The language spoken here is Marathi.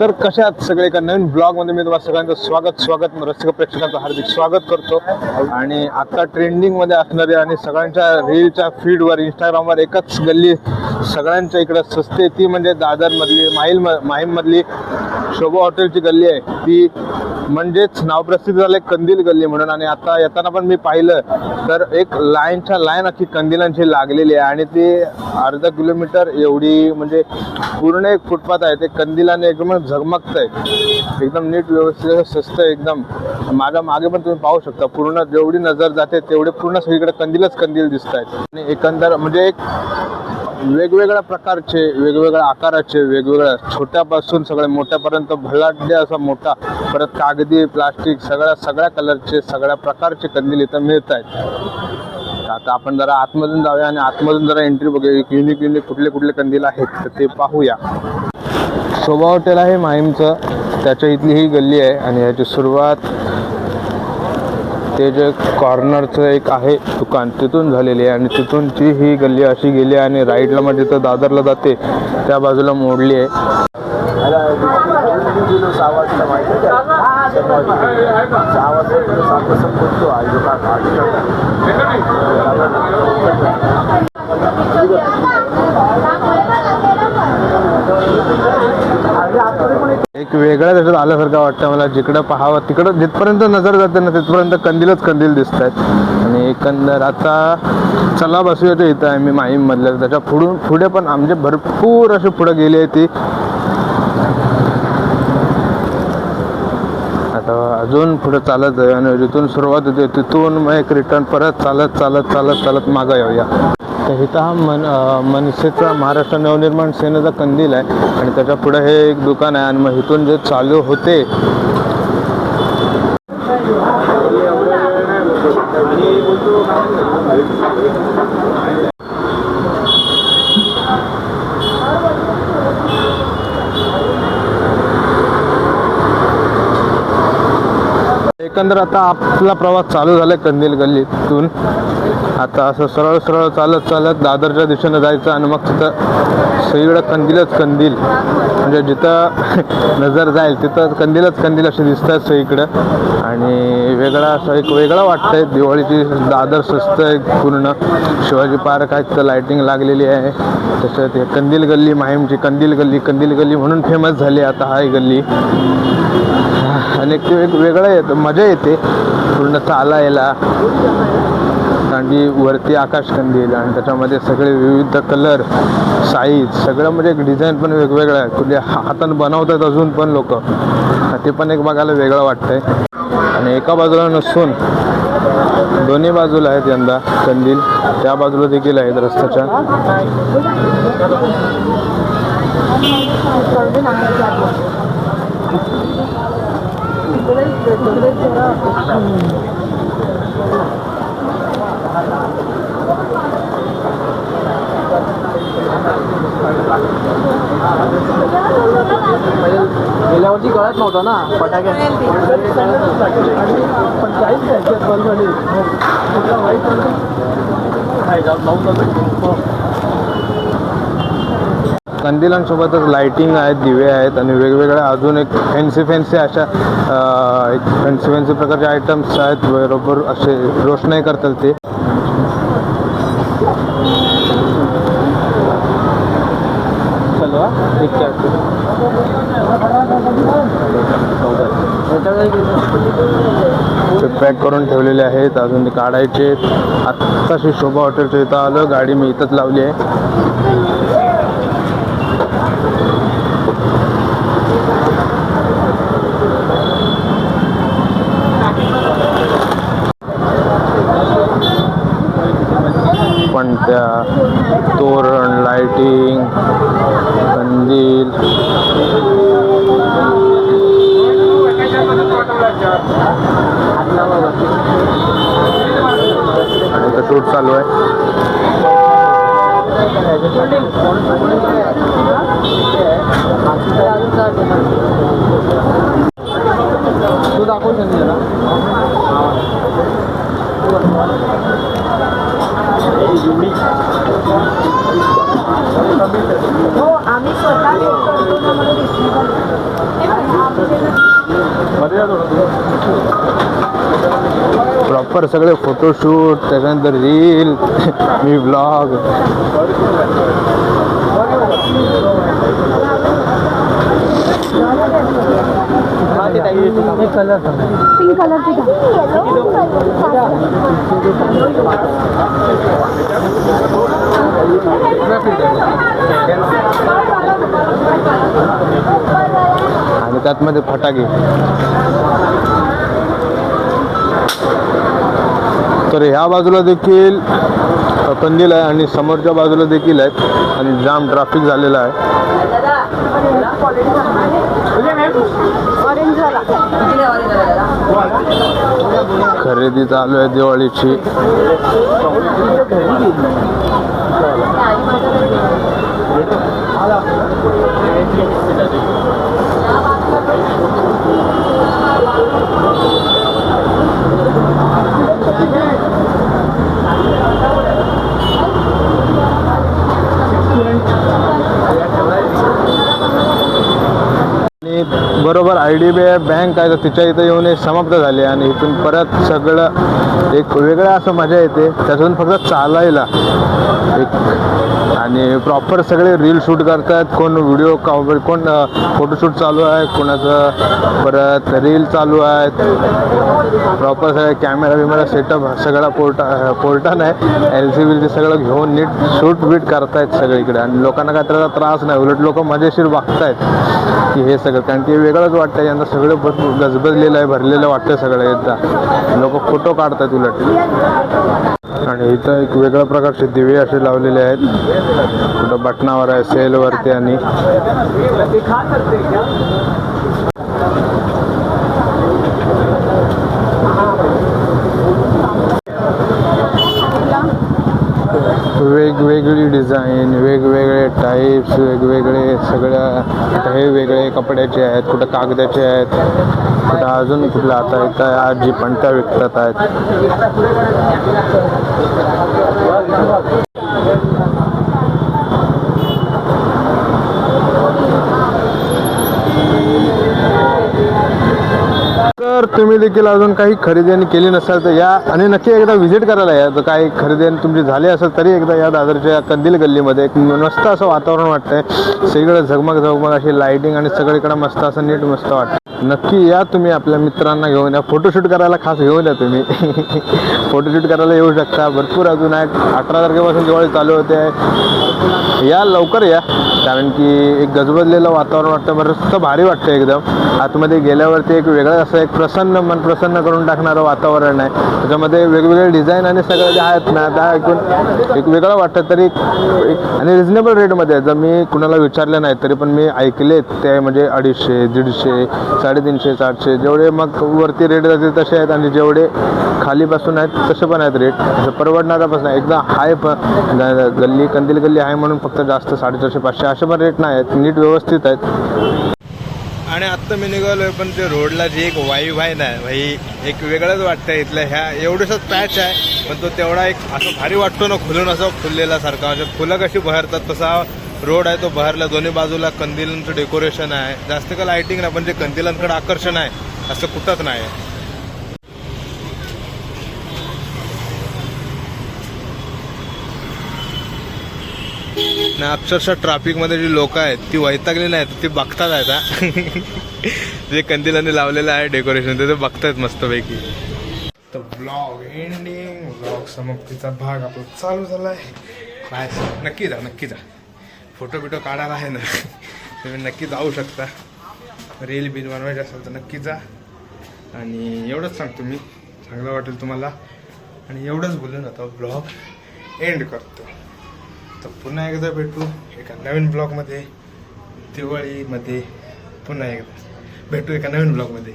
तर कशात सगळे एका नवीन ब्लॉगमध्ये मी तुम्हाला सगळ्यांचं स्वागत स्वागत रसिक प्रेक्षकांचं हार्दिक स्वागत करतो. आणि आता ट्रेंडिंगमध्ये असणारे आणि सगळ्यांच्या रीलच्या फीडवर इंस्टाग्रामवर एकच गल्ली सगळ्यांच्या इकडं सस्ते. ती म्हणजे दादरमधली माहील माहीममधली शोभा हॉटेलची गल्ली आहे. ती म्हणजेच नाव प्रसिद्ध झाले कंदील गल्ली म्हणून. आणि आता येताना पण मी पाहिलं तर एक लाईनच्या लाईन अख्खी कंदिलांची लागलेली आहे. आणि ती अर्धा किलोमीटर एवढी म्हणजे पूर्ण एक फुटपाथ आहे. ते कंदिलाने एकदम झगमगत आहे एकदम नीट व्यवस्थित स्वस्त आहे एकदम. माझ्या मागे पण तुम्ही पाहू शकता पूर्ण जेवढी नजर जाते तेवढे पूर्ण सगळीकडे कंदीलच कंदील दिसत आहेत आणि एकंदर म्हणजे एक वेगवेगळ्या प्रकारचे वेगवेगळ्या आकाराचे वेगवेगळ्या छोट्यापासून सगळ्या मोठ्यापर्यंत भलाढ्य असा मोठा परत कागदी प्लास्टिक सगळ्या सगळ्या कलरचे सगळ्या प्रकारचे कंदील इथं मिळत आहेत आता आपण जरा आतमधून जाऊया आणि आतमधून जरा एंट्री बघूया. युनिक युनिक कुठले कुठले कंदील आहेत तर ते पाहूया. शोभा हॉटेल आहे माहीमचं. त्याच्या इथली ही गल्ली आहे आणि याची सुरुवात ते जे कॉर्नरचं एक आहे दुकान तिथून झालेली आहे. आणि तिथूनची ही गल्ली अशी गेली आहे आणि राईटला म्हणजे तर दादरला जाते त्या बाजूला मोडली आहे. एक वेगळ्या त्याच्यात आल्यासारखं वाटतं मला. जिकडं पाहावं तिकडं जिथपर्यंत नजर जाते ना तिथपर्यंत कंदीलच कंदील दिसत आहेत आणि एकंदर आता चला बसूया ते इथं आहे मी माहीम मधल्या त्याच्या पुढून पुढे पण आमचे भरपूर असे पुढे गेली आहे ती. आता अजून पुढे चालत जाऊया आणि जिथून सुरुवात होते तिथून मग एक रिटर्न परत चालत चालत चालत चालत मागं येऊया. तर इथं हा मन मनसेचा महाराष्ट्र नवनिर्माण सेनेचा कंदील आहे आणि त्याच्या पुढे हे एक दुकान आहे आणि मग इथून जे चालू होते. एकंदर आता आपला प्रवास चालू झाला कंदील गल्लीतून. आता असं सरळ सरळ चालत चालत दादरच्या दिशेनं जायचं आणि मग तिथं सगळीकडं कंदीलच कंदील. म्हणजे जिथं नजर जाईल तिथं कंदीलच कंदील असे दिसतात सगळीकडं. आणि वेगळा असं एक वेगळं वाटतंय. दिवाळीची दादर स्वस्त आहे पूर्ण. शिवाजी पार्क आहे तिथं लायटिंग लागलेली आहे. तसं ते कंदील गल्ली माहीमची कंदील गल्ली कंदील गल्ली म्हणून फेमस झाली आता हा गल्ली. आणि ते एक वेगळं येतं मजा येते. पूर्ण चालायला. आणि वरती आकाशकंदील आणि त्याच्यामध्ये सगळे विविध कलर साईज सगळं म्हणजे एक डिझाईन पण वेगवेगळं आहे. कुठे हातानं बनवतात अजून पण लोक. ते पण एक बघायला वेगळं वाटतंय. आणि एका बाजूला नसून दोन्ही बाजूला आहेत यंदा कंदील. त्या बाजूला देखील आहेत रस्त्याच्या. गेल्या वर्षी कळत नव्हतं ना फटाके. कंदिलांसोबतच लाइटिंग आहेत दिवे आहेत आणि वेगवेगळ्या अजून एक फॅन्सी फॅन्सी अशा एक फॅन्सी फॅन्सी प्रकारचे आयटम्स आहेत बरोबर असे रोषणाई करतात ते. ते पॅक करून ठेवलेले आहेत अजून ते काढायचे आत्ताशी शोभा हॉटेलच्या इथं आलं गाडी मी इथंच लावली आहे. पण त्या तोरण लाइटिंग कंदील आणि इथं शूट चालू आहे तू दाखवून त्यांनी जरा हो आम्ही स्वतः करतो ना म्हणून सगळे फोटोशूट त्याच्यानंतर रील मी ब्लॉग कलर पिंक आणि त्यात मध्ये फटाके. तर ह्या बाजूला देखील कंदील आहे आणि समोरच्या बाजूला देखील आहेत आणि जाम ट्रॅफिक झालेला आहे. खरेदी चालू आहे दिवाळीची. आणि बरोबर I D B I bank आहे तर तिच्या इथं येऊन हे समाप्त झाले आणि इथून परत सगळं एक वेगळं असं मजा येते. त्यातून फक्त चालायला एक आणि प्रॉपर सगळे रील शूट करतात. कोण व्हिडिओ कोण फोटोशूट चालू आहे कोणाचं परत रील चालू आहेत. प्रॉपर सगळे कॅमेरा बिमेरा सेटअप सगळा पोर्टा पोर्टन आहे. एल सी बी सगळं घेऊन नीट शूट बीट करतायत सगळीकडे. आणि लोकांना काय त्याचा त्रास नाही उलट लोक मजेशीर वागतायत की हे सगळं. कारण की सगळंच वाटतं यांना सगळं भर- गजबजलेलं आहे भरलेलं वाटतं सगळं एकदा. लोक फोटो काढतात उलट. आणि इथं एक वेगळ्या प्रकारचे दिवे असे लावलेले आहेत. कुठं बटनावर आहे सेलवरती आणि वेगवेगळी डिझाईन वेगवेगळे टाईप्स वेगवेगळे सगळ्या हे वेगळे कपड्याचे आहेत कुठं कागदाचे आहेत कुठं अजून कुठलं आता इथं आजी पंट्या विकतात आहेत तर तुम्ही देखील अजून काही खरेदी आणि केली नसाल तर या आणि नक्की एकदा व्हिजिट करायला या. काही खरेदी आणि तुमची झाली असेल तरी एकदा या दादरच्या कंदील गल्लीमध्ये एक मस्त असं वातावरण वाटतंय. सगळीकडे झगमग झगमग अशी लाइटिंग आणि सगळीकडे मस्त असं नीट मस्त वाटतं नक्की या तुम्ही आपल्या मित्रांना घेऊन या. फोटोशूट करायला खास घेऊन या तुम्ही. फोटोशूट करायला येऊ शकता. भरपूर अजून आहे. अठरा तारखेपासून दिवाळी चालू होते. या लवकर या. कारण की एक गजबजलेलं वातावरण वाटतं. बरं भारी वाटतं एकदम. आतमध्ये गेल्यावरती एक वेगळं असं एक प्रसन्न मन प्रसन्न करून टाकणारं वातावरण आहे. त्याच्यामध्ये वेगवेगळे डिझाईन आणि सगळं जे आहेत ना त्या ऐकून एक वेगळं वाटतं तरी एक आणि रिजनेबल रेटमध्ये जर मी कुणाला विचारलं नाही तरी पण मी ऐकले ते म्हणजे अडीचशे दीडशे साडेतीनशे चारशे जेवढे मग वरती रेट जाते तसे आहेत आणि जेवढे खालीपासून आहेत तसे पण आहेत रेट असं परवडणारापासून एकदा हाय पण गल्ली कंदील गल्ली आहे म्हणून फक्त जास्त साडेचारशे पाचशे असे पण रेट नाही आहेत. नीट व्यवस्थित आहेत. आणि आत्ता मी निघालो आहे पण ते रोडला जी एक वाईव आहे ना भाई एक वेगळंच वाटतं इथलं. ह्या एवढंसंच पॅच आहे पण तो तेवढा एक असं भारी वाटतो ना खुलून असं फुललेला सारखा म्हणजे फुलं कशी बहरतात तसा रोड आहे तो बहरला. दोन्ही बाजूला कंदिलांचं डेकोरेशन आहे. जास्त का लाइटिंग नाही पण जे कंदिलांकडे आकर्षण आहे असं कुठंच नाही. ना अक्षरशः ट्रॅफिकमध्ये जी लोक आहेत ती वैतागली आहेत ती बघतात आहेत जे कंदिलांनी लावलेलं आहे डेकोरेशन ते ते बघतायत मस्तपैकी. तर ब्लॉग एंडिंग ब्लॉग समाप्तीचा भाग आपला चालू झाला आहे काय नक्की जा नक्की जा. फोटो बिटो काढायला आहे ना तुम्ही नक्की जाऊ शकता. रील बिल बनवायची असेल तर नक्की जा. आणि एवढंच सांगतो मी चांगलं वाटेल तुम्हाला. आणि एवढंच बोलून आता ब्लॉग एंड करतो. तर पुन्हा एकदा भेटू एका नवीन ब्लॉगमध्ये. दिवाळीमध्ये पुन्हा एकदा. भेटू एका नवीन ब्लॉगमध्ये.